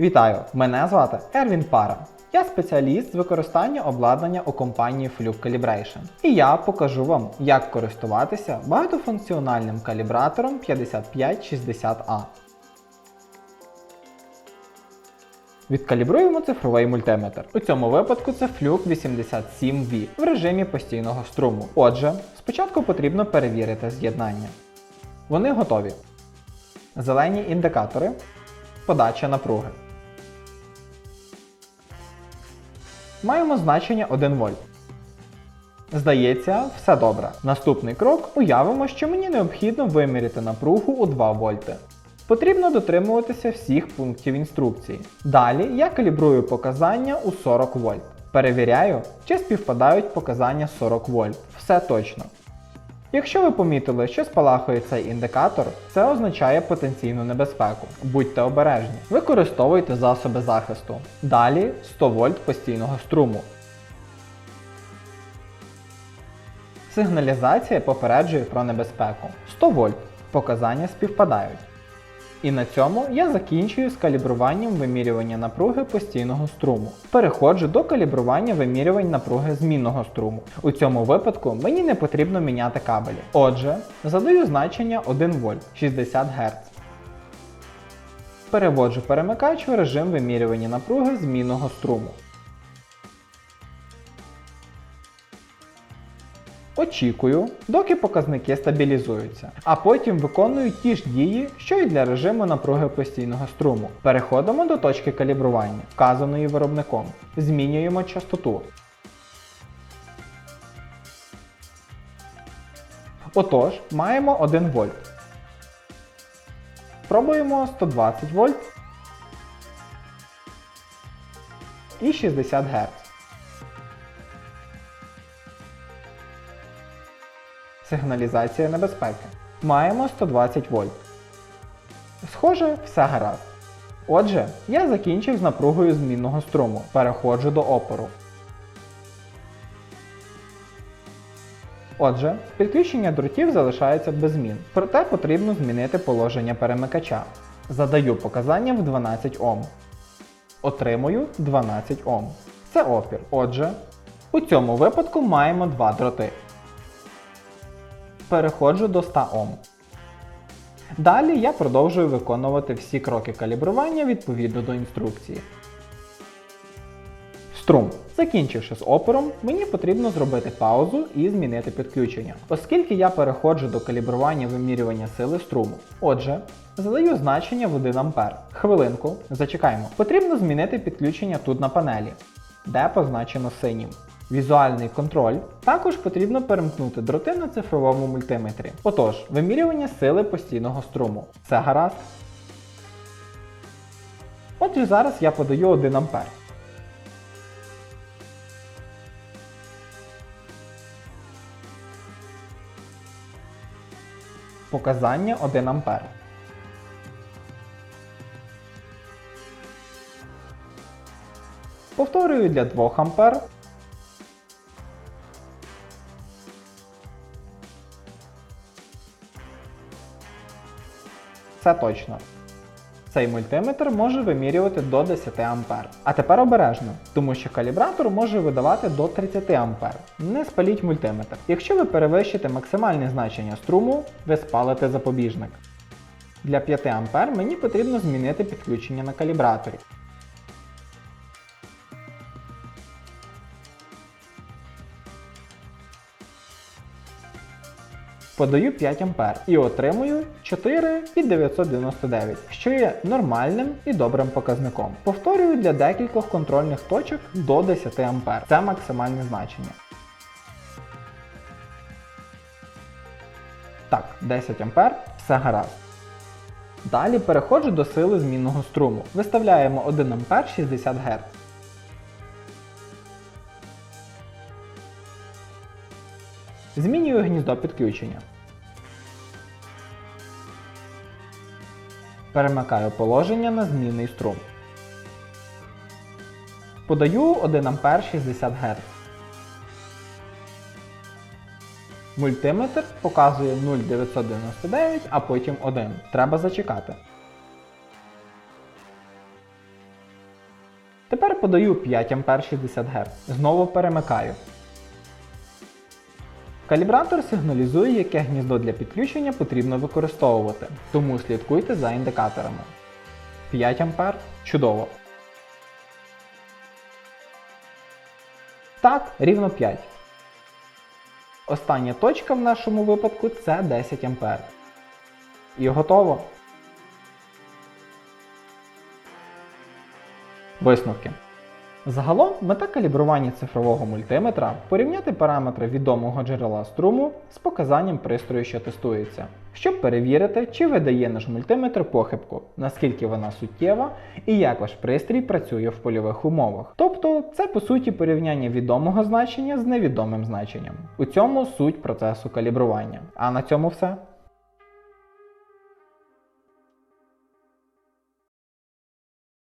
Вітаю! Мене звати Ервін Пара. Я спеціаліст з використання обладнання у компанії Fluke Calibration. І я покажу вам, як користуватися багатофункціональним калібратором 5560A. Відкалібруємо цифровий мультиметр. У цьому випадку це Fluke 87V в режимі постійного струму. Отже, спочатку потрібно перевірити з'єднання. Вони готові. Зелені індикатори. Подача напруги. Маємо значення 1 вольт. Здається, все добре. Наступний крок уявимо, що мені необхідно виміряти напругу у 2 вольти. Потрібно дотримуватися всіх пунктів інструкції. Далі я калібрую показання у 40 вольт. Перевіряю, чи співпадають показання 40 вольт. Все точно. Якщо ви помітили, що спалахує цей індикатор, це означає потенційну небезпеку. Будьте обережні. Використовуйте засоби захисту. Далі 100 вольт постійного струму. Сигналізація попереджує про небезпеку. 100 вольт. Показання співпадають. І на цьому я закінчую з калібруванням вимірювання напруги постійного струму. Переходжу до калібрування вимірювань напруги змінного струму. У цьому випадку мені не потрібно міняти кабелі. Отже, задаю значення 1 вольт 60 Гц. Переводжу перемикач у режим вимірювання напруги змінного струму. Очікую, доки показники стабілізуються, а потім виконую ті ж дії, що й для режиму напруги постійного струму. Переходимо до точки калібрування, вказаної виробником. Змінюємо частоту. Отож, маємо 1 вольт. Пробуємо 120 вольт і 60 Гц. Сигналізація небезпеки. Маємо 120 вольт. Схоже, все гаразд. Отже, я закінчив з напругою змінного струму. Переходжу до опору. Отже, підключення дротів залишається без змін, проте потрібно змінити положення перемикача. Задаю показання в 12 Ом. Отримую 12 Ом. Це опір. Отже, у цьому випадку маємо два дроти. Переходжу до 100 Ом. Далі я продовжую виконувати всі кроки калібрування відповідно до інструкції. Струм. Закінчивши з опором, мені потрібно зробити паузу і змінити підключення, оскільки я переходжу до калібрування вимірювання сили струму. Отже, задаю значення в 1 А. Хвилинку, зачекаємо. Потрібно змінити підключення тут на панелі, де позначено синім. Візуальний контроль. Також потрібно перемкнути дроти на цифровому мультиметрі. Отож, вимірювання сили постійного струму. Це гаразд. Отже, зараз я подаю 1 А. Показання 1 А. Повторюю для 2 А. Це точно. Цей мультиметр може вимірювати до 10 А. А тепер обережно, тому що калібратор може видавати до 30 А. Не спаліть мультиметр. Якщо ви перевищите максимальне значення струму, ви спалите запобіжник. Для 5 А мені потрібно змінити підключення на калібраторі. Подаю 5 А і отримую 4,999, що є нормальним і добрим показником. Повторюю для декількох контрольних точок до 10 А. Це максимальне значення. Так, 10 А все гаразд. Далі переходжу до сили змінного струму. Виставляємо 1 А 60 Гц. Змінюю гніздо підключення. Перемикаю положення на змінний струм. Подаю 1 А 60 Гц. Мультиметр показує 0,999, а потім 1. Треба зачекати. Тепер подаю 5 А 60 Гц. Знову перемикаю. Калібратор сигналізує, яке гніздо для підключення потрібно використовувати, тому слідкуйте за індикаторами. 5 А чудово. Так, рівно 5. Остання точка в нашому випадку це 10 А. І готово. Висновки. Загалом мета калібрування цифрового мультиметра порівняти параметри відомого джерела струму з показанням пристрою, що тестується, щоб перевірити, чи видає наш мультиметр похибку, наскільки вона суттєва і як ваш пристрій працює в польових умовах. Тобто це по суті порівняння відомого значення з невідомим значенням. У цьому суть процесу калібрування. А на цьому все.